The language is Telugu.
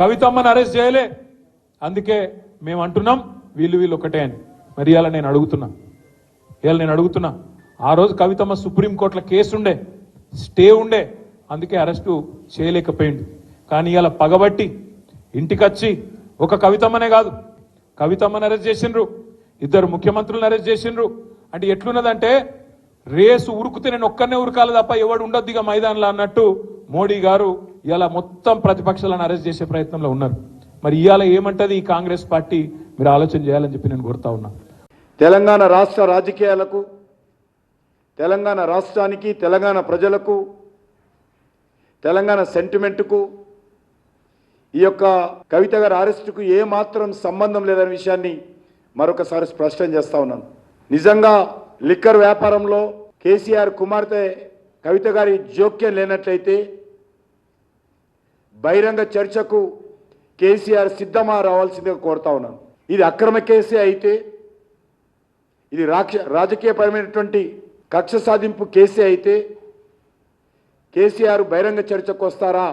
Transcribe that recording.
కవితమ్మని అరెస్ట్ చేయలే. అందుకే మేము అంటున్నాం వీళ్ళు వీళ్ళు ఒకటే అని. మరి ఇవాళ నేను అడుగుతున్నా. ఇవాళ నేను అడుగుతున్నా ఆ రోజు కవితమ్మ సుప్రీంకోర్టులో కేసు ఉండే స్టే ఉండే అందుకే అరెస్టు చేయలేకపోయింది కానీ ఇవాళ పగబట్టి ఇంటికొచ్చి ఒక కవితమ్మనే కాదు కవితమ్మని అరెస్ట్ చేసిండ్రు ఇద్దరు ముఖ్యమంత్రులను అరెస్ట్ చేసిండ్రు. అంటే ఎట్లున్నదంటే రేసు ఉరుకుతే నేను ఒక్కనే ఉరకాలి తప్ప ఎవడు ఉండొద్దిగా ఇక మైదానంలో అన్నట్టు మోడీ గారు ఇలా మొత్తం ప్రతిపక్షాలను అరెస్ట్ చేసే ప్రయత్నంలో ఉన్నారు. మరి ఇవాళ ఏమంటది ఈ కాంగ్రెస్ పార్టీ? మీరు ఆలోచన చేయాలని చెప్పి నేను కోరుతా ఉన్నా. తెలంగాణ రాష్ట్ర రాజకీయాలకు తెలంగాణ రాష్ట్రానికి తెలంగాణ ప్రజలకు తెలంగాణ సెంటిమెంట్కు ఈ యొక్క కవిత గారి అరెస్టుకు ఏమాత్రం సంబంధం లేదనే విషయాన్ని మరొకసారి స్పష్టం చేస్తా ఉన్నాను. నిజంగా లిక్కర్ వ్యాపారంలో కేసీఆర్ కుమార్తె కవిత గారి జోక్యం లేనట్లయితే బహిరంగ చర్చకు కేసీఆర్ సిద్ధమా రావాల్సిందిగా కోరుతా ఉన్నాను. ఇది అక్రమ కేసే అయితే ఇది రాక్ష రాజకీయపరమైనటువంటి కక్ష సాధింపు కేసే అయితే కేసీఆర్ బహిరంగ చర్చకు వస్తారా?